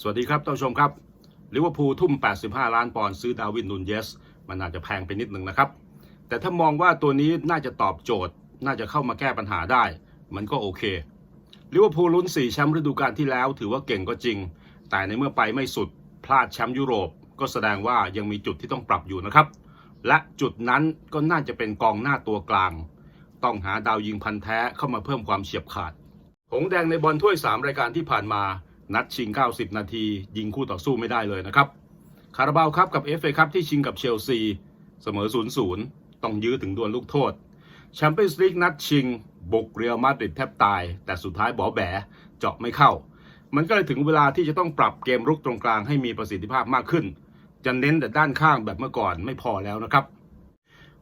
สวัสดีครับท่านผู้ชมครับลิเวอร์พูลทุ่ม 85 ล้านปอนด์ซื้อดาวินนูนเยส มันอาจจะแพงไปนิดหนึ่งนะครับ แต่ถ้ามองว่าตัวนี้น่าจะตอบโจทย์ น่าจะเข้ามาแก้ปัญหาได้ มันก็โอเคลิเวอร์พูลลุ้น 4 แชมป์ฤดูกาลที่แล้ว ถือว่าเก่งก็จริง แต่ในเมื่อไปไม่สุดพลาดแชมป์ยุโรป ก็แสดงว่ายังมีจุดที่ต้องปรับอยู่นะครับ และจุดนั้นก็น่าจะเป็นกองหน้าตัวกลาง ต้องหาดาวยิงพันแท้เข้ามาเพิ่มความเฉียบขาด หงแดงในบอลถ้วย 3 รายการที่ผ่านมา นัดชิง 90 นาที ยิงคู่ต่อสู้ไม่ได้เลยนะครับ คาราบาวครับกับเอฟเอครับที่ชิงกับเชลซี เสมอ 0-0 ต้องยื้อถึงดวลลูกโทษแชมเปี้ยนส์ลีกนัดชิง บุกเรียลมาดริดแทบตาย แต่สุดท้ายบอแบเจาะไม่เข้า มันก็เลยถึงเวลาที่จะต้องปรับเกมรุกตรงกลางให้มีประสิทธิภาพมากขึ้น จะเน้นแต่ด้านข้างแบบเมื่อก่อนไม่พอแล้วนะครับ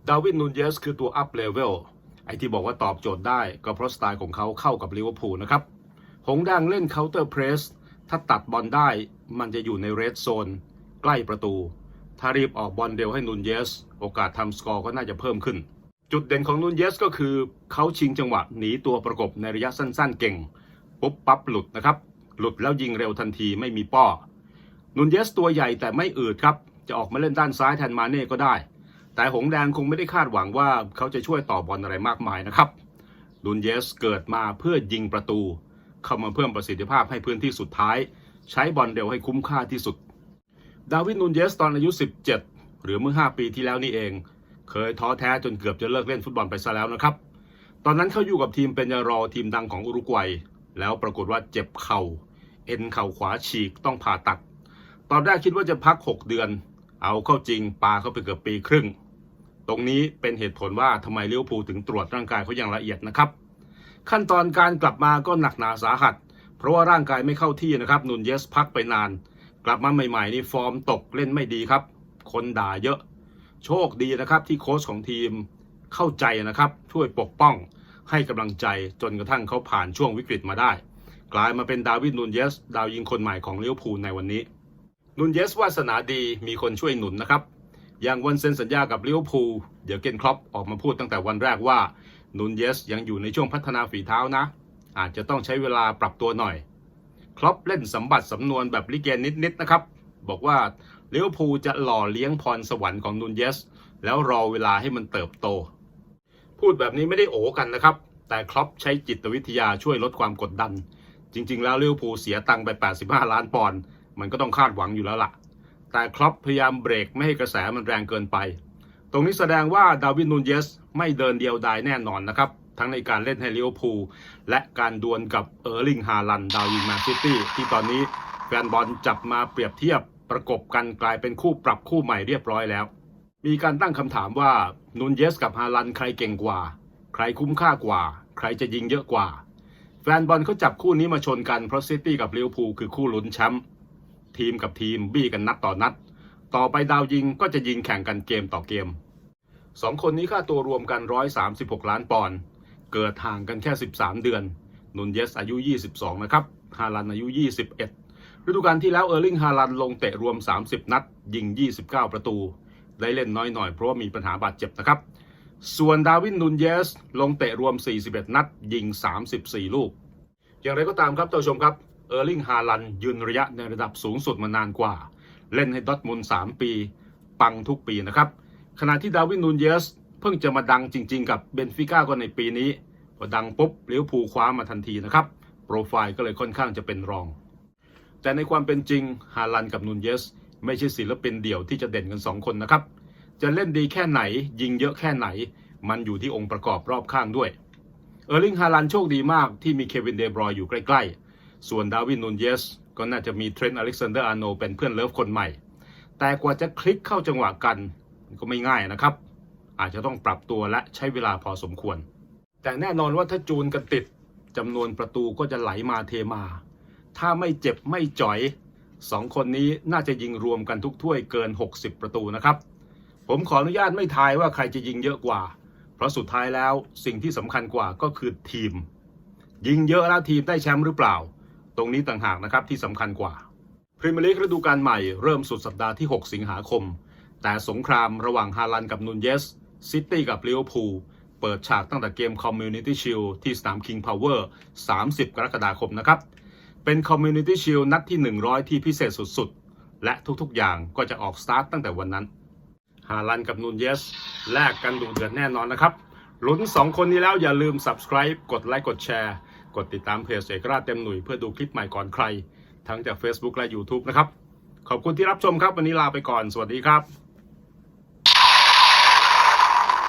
ดาวินนูนเยสคือตัวอัพเลเวลไอที่บอกว่าตอบโจทย์ได้ก็เพราะสไตล์ของเขาเข้ากับลิเวอร์พูลนะครับ หงส์แดงเล่นเคาน์เตอร์เพรส ถ้าตัดบอลได้มันจะอยู่ในเรดโซนใกล้ประตู ถ้ารีบออกบอลเร็วให้นูนเยส โอกาสทำสกอร์ก็น่าจะเพิ่มขึ้น จุดเด่นของนูนเยสก็คือเขาชิงจังหวะหนีตัวประกบในระยะสั้นๆเก่ง ปุ๊บปั๊บหลุดนะครับ หลุดแล้วยิงเร็วทันทีไม่มีป้อนูนเยสตัวใหญ่แต่ไม่อืดครับ จะออกมาเล่นด้านซ้ายแทนมาเน่ก็ได้ แต่หงแดงคงไม่ได้คาดหวังว่าเขาจะช่วยต่อบอลอะไรมากมายนะครับนูนเยสเกิดมาเพื่อยิงประตู เข้ามาเพิ่มประสิทธิภาพให้พื้นที่สุดท้าย ใช้บอลเร็วให้คุ้มค่าที่สุด ดาวิดนูนเยสตอนอายุ 17 หรือเมื่อ 5 ปีที่แล้วนี่เอง เคยท้อแท้จนเกือบจะเลิกเล่นฟุตบอลไปซะแล้วนะครับ ตอนนั้นเขาอยู่กับทีมเป็นยารอทีมดังของอุรุกวัย แล้วปรากฏว่าเจ็บเข่า เอ็นเข่าขวาฉีกต้องผ่าตัด ตอนแรกคิดว่าจะพัก 6 เดือน เอาเข้าจริงปาเข้าไปเกือบปีครึ่ง ตรงนี้เป็นเหตุผลว่าทำไมเลิเวอร์พูถึงตรวจร่างกายเขาอย่างละเอียดนะครับ ขั้นตอนการกลับมาก็หนักหนาสาหัส เพราะว่าร่างกายไม่เข้าที่นะครับนุนเยสพักไปนาน กลับมาใหม่ๆนี่ฟอร์มตกเล่นไม่ดีครับ คนด่าเยอะ โชคดีนะครับที่โค้ชของทีมเข้าใจนะครับ ช่วยปกป้องให้กำลังใจจนกระทั่งเขาผ่านช่วงวิกฤตมาได้ กลายมาเป็นดาวิดนูนเยส ดาวยิงคนใหม่ของลิเวอร์พูลในวันนี้นูนเยสวาสนาดีมีคนช่วยหนุนนะครับ อย่างวันเซ็นสัญญากับลิเวอร์พูลเดี๋ยวเกนครอปออกมาพูดตั้งแต่วันแรกว่า นูนเยสยังอยู่ในช่วงพัฒนาฝีเท้านะ อาจจะต้องใช้เวลาปรับตัวหน่อยครอปเล่นสมบัติสำนวนแบบลิเกนนิดๆนะครับ บอกว่าเลิเวอร์พูจะหล่อเลี้ยงพรสวรรค์ของนูนเยส แล้วรอเวลาให้มันเติบโต พูดแบบนี้ไม่ได้โอกันนะครับ แต่ครอปใช้จิตวิทยาช่วยลดความกดดัน จริง ๆ แล้วเลิเวอร์พูเสียตังค์ไป 85 ล้านปอนด์มันก็ต้องคาดหวังอยู่แล้วล่ะ แต่ครอปพยายามเบรกไม่ให้กระแสมันแรงเกินไป รงนี้แสดงว่าดาวินนูนเยสไม่เดินเดียวดายแน่นอนนะครับ ทั้งในการเล่นให้ลิเวอร์พูลและการดวลกับเออร์ลิงฮาลันดาวยิงแมนซิตี้ที่ตอนนี้แฟนบอลจับมาเปรียบเทียบประกบกันกลายเป็นคู่ปรับคู่ใหม่เรียบร้อยแล้ว มีการตั้งคำถามว่านูนเยสกับฮาลันใครเก่งกว่า ใครคุ้มค่ากว่า ใครจะยิงเยอะกว่า แฟนบอลเขาจับคู่นี้มาชนกันเพราะซิตี้กับลิเวอร์พูลคือคู่ลุ้นแชมป์ทีมกับทีมบี้กันนัดต่อนัด ต่อไปดาวยิงก็จะยิงแข่งกันเกมต่อเกม สองคนนี้ค่าตัวรวมกัน 136 ล้านปอนด์เกิดห่างกันแค่ 13 เดือน นุนเยสอายุ 22 นะครับ ฮาลันอายุ 21 ฤดูกาลที่แล้วเออร์ลิงฮาลันลงเตะรวม 30 นัด ยิง 29 ประตู ได้เล่นน้อยหน่อยเพราะว่ามีปัญหาบาดเจ็บนะครับ ส่วนดาวินนุนเยสลงเตะรวม 41 นัด ยิง 34 ลูก อย่างไรก็ตามครับท่านผู้ชมครับ เออร์ลิงฮาลันยืนระยะในระดับสูงสุดมานานกว่า เล่นให้ดอทมุน3ปี ปังทุกปีนะครับ ขณะที่ดาวินนูนเยสเพิ่งจะมาดังจริง ๆ กับเบนฟิก้าก็ในปีนี้ พอดังปุ๊บเลิเวอร์พูคว้ามาทันทีนะครับ โปรไฟล์ก็เลยค่อนข้างจะเป็นรอง แต่ในความเป็นจริงฮาลันกับนูนเยสไม่ใช่ศิลปินเดี่ยวที่จะเด่นกัน 2 คนนะครับ จะเล่นดีแค่ไหน ยิงเยอะแค่ไหน มันอยู่ที่องค์ประกอบรอบข้างด้วย เออร์ลิงฮาลันโชคดีมากที่มีเควินเดบรอยอยู่ใกล้ ๆ ส่วนดาวินนูนเยสก็น่าจะมีเทรนต์อเล็กซานเดอร์อาร์โนเป็นเพื่อนเลิฟคนใหม่ แต่กว่าจะคลิกเข้าจังหวะกัน ก็ไม่ง่ายนะครับ อาจจะต้องปรับตัวและใช้เวลาพอสมควร แต่แน่นอนว่าถ้าจูนกันติดจำนวนประตูก็จะไหลมาเทมา ถ้าไม่เจ็บไม่จ่อยสองคนนี้น่าจะยิงรวมกันทุกถ้วยเกิน 60 ประตูนะครับ ผมขออนุญาตไม่ทายว่าใครจะยิงเยอะกว่า เพราะสุดท้ายแล้วสิ่งที่สำคัญกว่าก็คือทีม ยิงเยอะแล้วทีมได้แชมป์หรือเปล่า ตรงนี้ต่างหากนะครับที่สำคัญกว่าพรีเมียร์ลีกฤดูกาลใหม่เริ่มสุดสัปดาห์ที่ 6 สิงหาคม แต่สงครามระหว่างฮาลันกับนูนเยส ซิตี้กับลิเวอร์พูล เปิดฉากตั้งแต่เกม Community Shield ที่สนาม King Power 30 กรกฎาคมนะครับ เป็น Community Shield นัดที่ 100 ที่พิเศษสุดๆ และทุกๆ อย่างก็จะออกสตาร์ตตั้งแต่วันนั้น ฮาลันกับนูนเยส แลกกันดูเดือดแน่นอนนะครับลุ้น2 คนนี้แล้วอย่าลืม subscribe กดไลค์กดแชร์ กดติดตามเพจเอกราชเต็มหนุ่ยเพื่อดูคลิปใหม่ก่อนใคร ทั้งจาก Facebook และ YouTube นะครับ ขอบคุณที่รับชมครับ วันนี้ลาไปก่อน สวัสดีครับ